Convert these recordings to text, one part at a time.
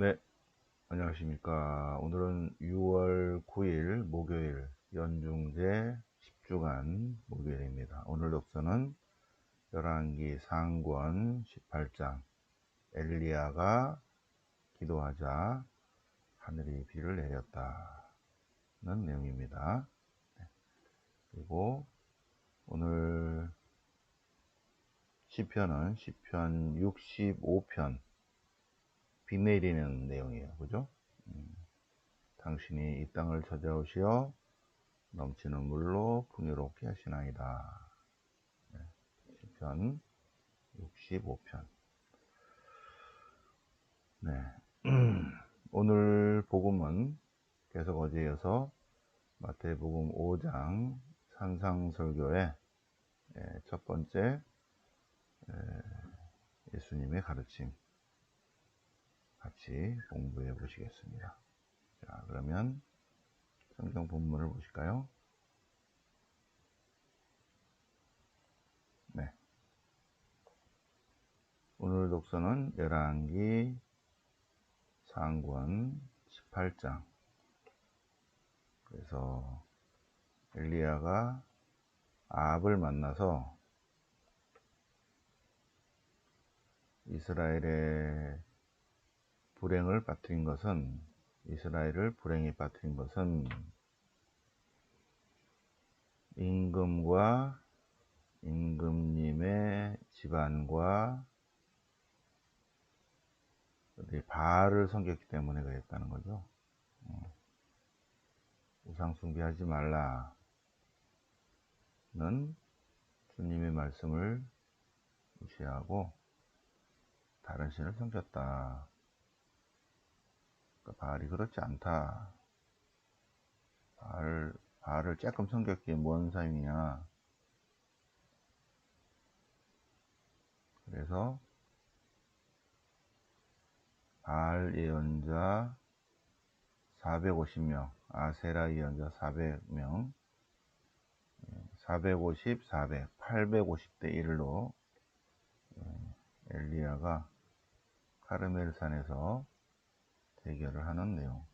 네, 안녕하십니까. 오늘은 6월 9일 목요일 연중제 10주간 목요일입니다. 오늘 독서는 열왕기 상권 18장 엘리야가 기도하자 하늘이 비를 내렸다는 내용입니다. 네. 그리고 오늘 시편은 시편 65편 비 내리는 내용이에요. 그죠? 음, 당신이 이 땅을 찾아오시어 넘치는 물로 풍요롭게 하시나이다. 네, 시편 65편. 네. 오늘 복음은 계속 어제 이어서 마태복음 5장 산상설교의 예, 첫 번째 예수님의 가르침 같이 공부해 보시겠습니다. 자, 그러면 성경 본문을 보실까요? 네. 오늘 독서는 열왕기 상권 18장. 그래서 엘리야가 아합을 만나서 이스라엘의 불행을 빠뜨린 것은 이스라엘을 불행에 빠뜨린 것은 임금과 임금님의 집안과 바알을 섬겼기 때문에 그랬다는 거죠. 어. 우상 숭배하지 말라는 주님의 말씀을 무시하고 다른 신을 섬겼다. 그러니까 바알이 그렇지 않다. 바알, 바알을 조금 섬겼기에 뭔 사용이냐. 그래서 바알 예언자 450명, 아세라 예언자 400명, 450, 400, 850대 1로 엘리야가 카르멜산에서 대결을 하는 내용.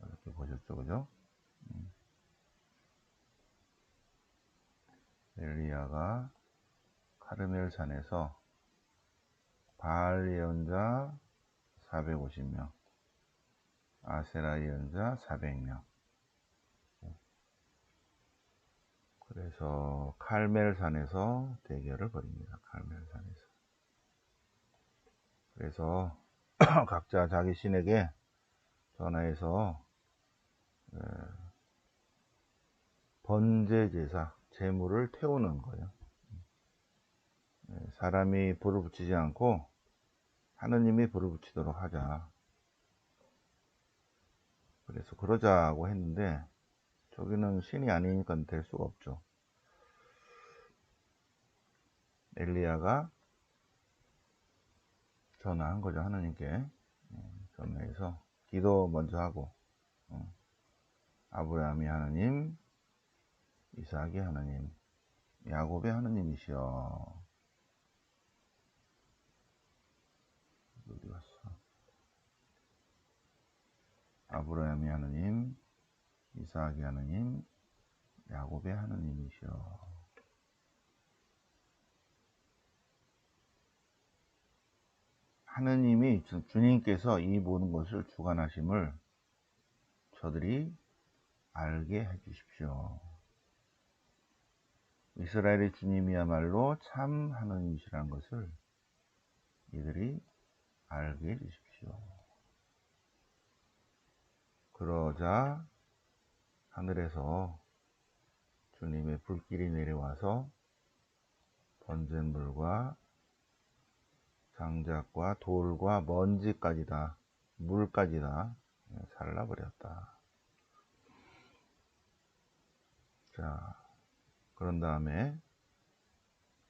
이렇게 보셨죠, 그죠? 음. 엘리야가 카르멜산에서 바알 예언자 450명, 아세라 예언자 400명. 그래서 칼멜산에서 대결을 벌입니다. 칼멜산에서. 그래서 각자 자기 신에게 전화해서 번제 제사, 제물을 태우는 거예요. 사람이 불을 붙이지 않고 하느님이 불을 붙이도록 하자. 그래서 그러자고 했는데 저기는 신이 아니니까 될 수가 없죠. 엘리야가 전화한 거죠 하나님께. 예, 전화해서 기도 먼저 하고 어, 아브라함이 하나님 이삭이 하나님 야곱의 하나님이시여. 어디 갔어? 아브라함이 하나님 이삭이 하나님 야곱의 하나님이시여 하느님이 주님께서 이 모든 것을 주관하심을 저들이 알게 해 주십시오. 이스라엘의 주님이야말로 참 하느님이시라는 것을 이들이 알게 해 주십시오. 그러자 하늘에서 주님의 불길이 내려와서 번진 물과 장작과 돌과 먼지까지 다 물까지 다 살라버렸다. 자, 그런 다음에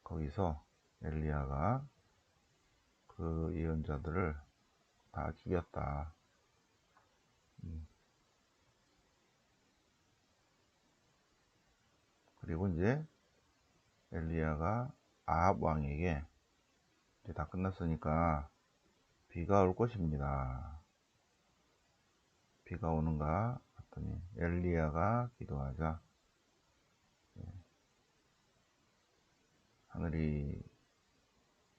거기서 엘리야가 그 예언자들을 다 죽였다. 음. 그리고 이제 엘리야가 아합 왕에게 이제 다 끝났으니까 비가 올 것입니다. 비가 오는가 봤더니 엘리야가 기도하자 예. 하늘이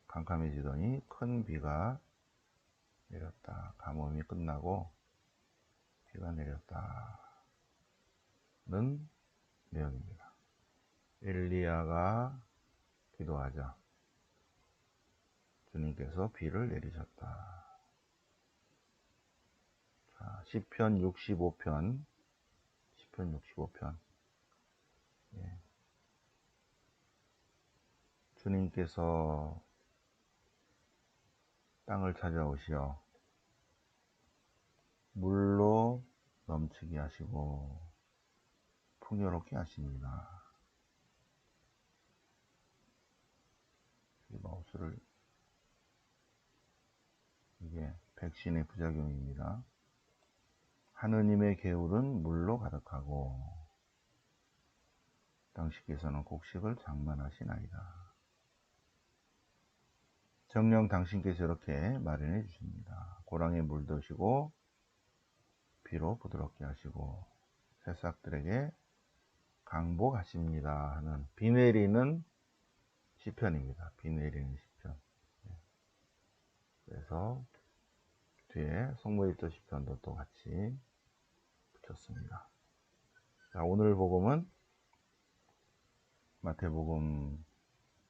캄캄해지더니 큰 비가 내렸다. 가뭄이 끝나고 비가 내렸다 는 내용입니다. 엘리야가 기도하자 주님께서 비를 내리셨다. 자, 시편 65편, 시편 65편. 예. 주님께서 땅을 찾아오시어 물로 넘치게 하시고 풍요롭게 하십니다. 이 마우스를 이게 백신의 부작용입니다. 하느님의 개울은 물로 가득하고 당신께서는 곡식을 장만하시나이다. 정령 당신께서 이렇게 마련해 주십니다. 고랑에 물 드시고 비로 부드럽게 하시고 새싹들에게 강복하십니다 하는 비 내리는 시편입니다. 비 내리는 시편. 네. 그래서 뒤에 성모일조 시편도 또 같이 붙였습니다. 자, 오늘 복음은 마태복음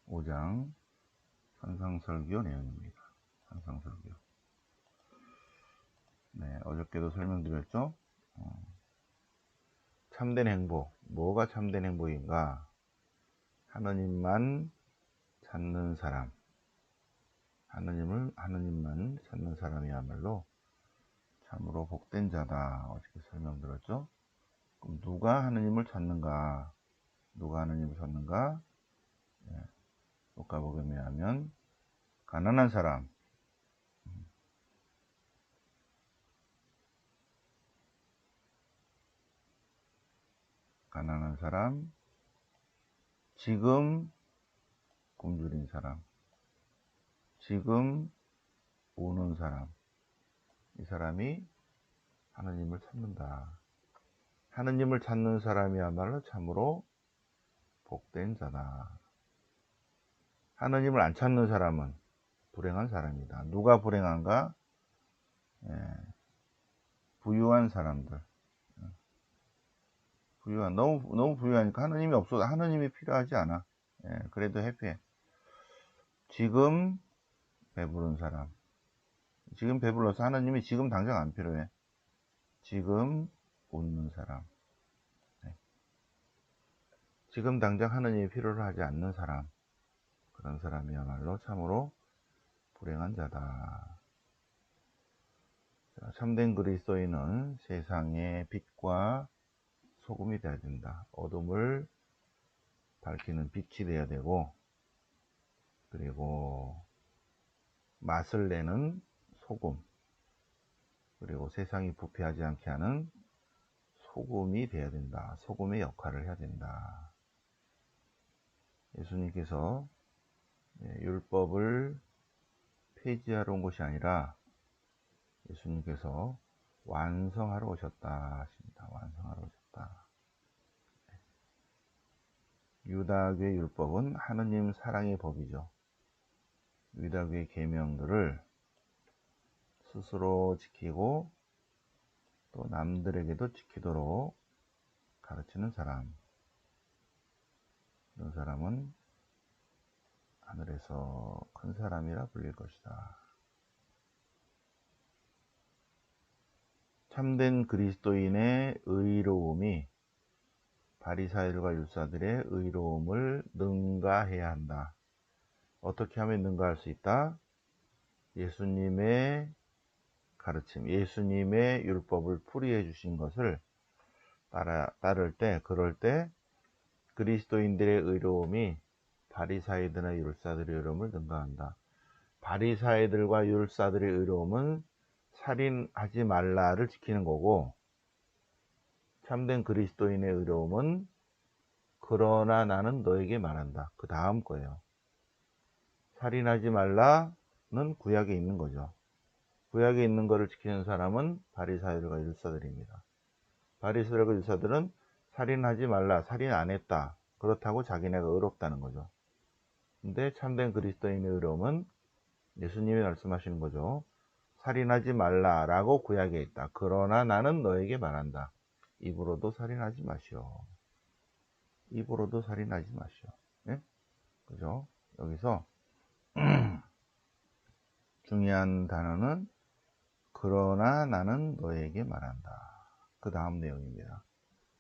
5장 산상설교 내용입니다. 산상설교. 네, 어저께도 설명드렸죠? 어, 참된 행복. 뭐가 참된 행복인가? 하느님만 찾는 사람. 하느님을, 하느님만 찾는 사람이야말로 참으로 복된 자다. 어저께 설명드렸죠? 그럼 누가 하느님을 찾는가? 누가 하느님을 찾는가? 네. 누가복음에 하면 가난한 사람 가난한 사람 지금 굶주린 사람 지금 우는 사람 이 사람이 하느님을 찾는다 하느님을 찾는 사람이야말로 참으로 복된 자다 하느님을 안 찾는 사람은 불행한 사람이다. 누가 불행한가? 예, 부유한 사람들. 예. 부유한, 너무, 너무 부유하니까 하느님이 없어도 하느님이 필요하지 않아. 예, 그래도 해피해. 지금 배부른 사람. 지금 배불러서 하느님이 지금 당장 안 필요해. 지금 웃는 사람. 예. 지금 당장 하느님이 필요로 하지 않는 사람. 그런 사람이야말로 참으로 불행한 자다. 참된 그리스도인은 세상의 빛과 소금이 되어야 된다. 어둠을 밝히는 빛이 되어야 되고, 그리고 맛을 내는 소금, 그리고 세상이 부패하지 않게 하는 소금이 되어야 된다. 소금의 역할을 해야 된다. 예수님께서 예, 율법을 폐지하러 온 것이 아니라 예수님께서 완성하러 오셨다 하십니다. 완성하러 오셨다. 유다교의 율법은 하느님 사랑의 법이죠. 유다교의 계명들을 스스로 지키고 또 남들에게도 지키도록 가르치는 사람. 이런 사람은 하늘에서 큰 사람이라 불릴 것이다. 참된 그리스도인의 의로움이 바리사일과 율사들의 의로움을 능가해야 한다. 어떻게 하면 능가할 수 있다? 예수님의 가르침, 예수님의 율법을 풀이해 주신 것을 따라, 따를 때, 그럴 때 그리스도인들의 의로움이 바리사이들의 율사들의 의로움을 능가한다. 바리사이들과 율사들의 의로움은 살인하지 말라를 지키는 거고 참된 그리스도인의 의로움은 그러나 나는 너에게 말한다. 그 다음 거예요. 살인하지 말라는 구약에 있는 거죠. 구약에 있는 것을 지키는 사람은 바리사들과 율사들입니다. 바리사들과 율사들은 살인하지 말라, 살인 안 했다. 그렇다고 자기네가 의롭다는 거죠. 근데 참된 그리스도인의 의로움은 예수님이 말씀하시는 거죠. 살인하지 말라라고 구약에 있다. 그러나 나는 너에게 말한다. 입으로도 살인하지 마시오. 입으로도 살인하지 마시오. 네? 그죠? 여기서 중요한 단어는 그러나 나는 너에게 말한다. 그 다음 내용입니다.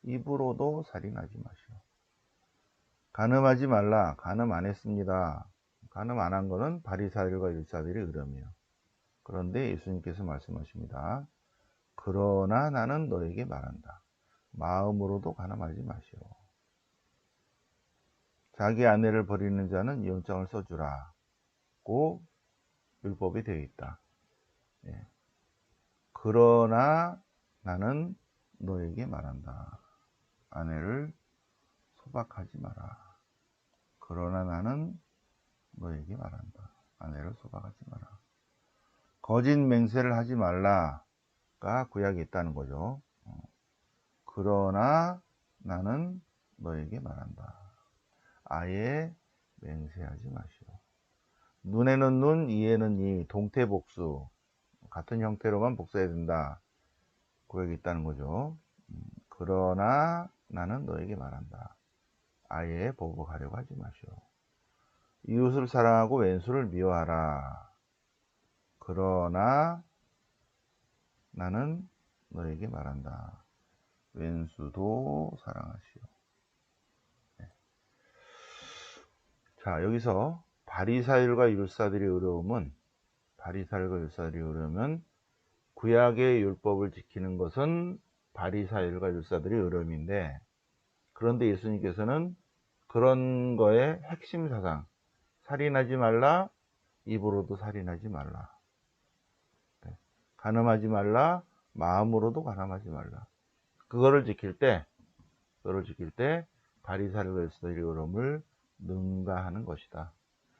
입으로도 살인하지 마시오. 간음하지 말라. 간음 안 했습니다. 간음 안한 거는 바리사들과 율사들이 의렴이에요. 그런데 예수님께서 말씀하십니다. 그러나 나는 너에게 말한다. 마음으로도 간음하지 마시오. 자기 아내를 버리는 자는 이혼장을 써주라고 율법이 되어 있다. 예. 그러나 나는 너에게 말한다. 아내를 소박하지 마라. 그러나 나는 너에게 말한다. 아내를 소박하지 마라. 거짓 맹세를 하지 말라가 구약에 있다는 거죠. 어. 그러나 나는 너에게 말한다. 아예 맹세하지 마시오. 눈에는 눈, 이에는 이, 동태복수. 같은 형태로만 복수해야 된다. 구약에 있다는 거죠. 음, 그러나 나는 너에게 말한다. 아예 보복하려고 하지 마시오. 이웃을 사랑하고 왼수를 미워하라. 그러나 나는 너에게 말한다. 왼수도 사랑하시오. 네. 자, 여기서 바리사일과 율사들의 어려움은 바리사일과 율사들의 어려움은 구약의 율법을 지키는 것은 바리사일과 율사들의 어려움인데 그런데 예수님께서는 그런 거의 핵심 사상 살인하지 말라 입으로도 살인하지 말라. 네. 가늠하지 말라 마음으로도 가늠하지 말라. 그거를 지킬 때 그거를 지킬 때 바리사일과 율사들의 어려움을 능가하는 것이다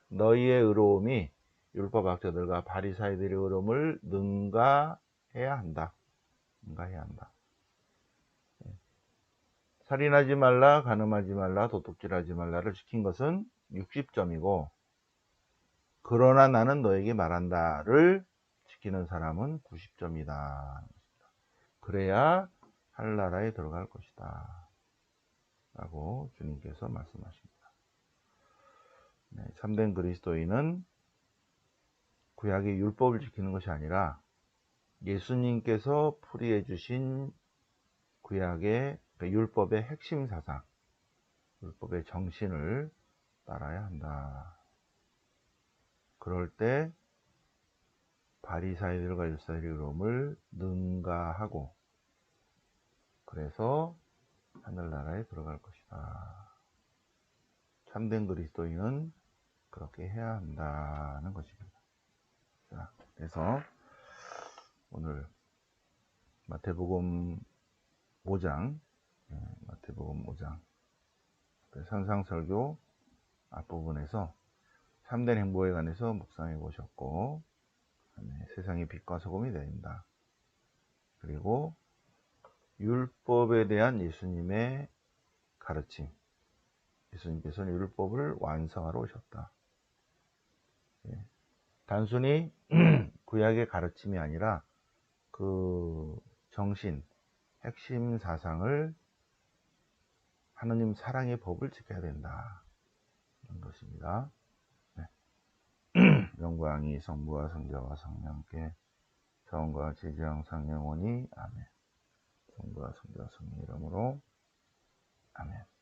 너희의 의로움이 율법학자들과 바리사이들의 의로움을 능가해야 한다. 능가해야 한다. 예. 살인하지 말라, 간음하지 말라, 도둑질하지 말라를 시킨 것은 60점이고 그러나 나는 너에게 말한다를 지키는 사람은 90점이다. 그래야 할 나라에 들어갈 것이다. 라고 주님께서 말씀하십니다. 네, 참된 그리스도인은 구약의 율법을 지키는 것이 아니라 예수님께서 풀이해 주신 구약의 그러니까 율법의 핵심 사상, 율법의 정신을 따라야 한다. 그럴 때 바리사이들과 의로움을 능가하고 그래서 하늘나라에 들어갈 것이다. 참된 그리스도인은 그렇게 해야 한다는 것입니다. 자, 그래서 오늘 마태복음 5장, 네, 마태복음 5장 산상설교 앞부분에서 참된 행복에 관해서 묵상해 보셨고 네, 세상의 빛과 소금이 된다. 그리고 율법에 대한 예수님의 가르침 예수님께서는 율법을 완성하러 오셨다. 예. 단순히 구약의 가르침이 아니라 그 정신, 핵심 사상을 하느님 사랑의 법을 지켜야 된다. 이런 것입니다. 네. 영광이 성부와 성자와 성령께 성과 제정 상영원이 아멘. 성부와 성자와 성령 이름으로 아멘.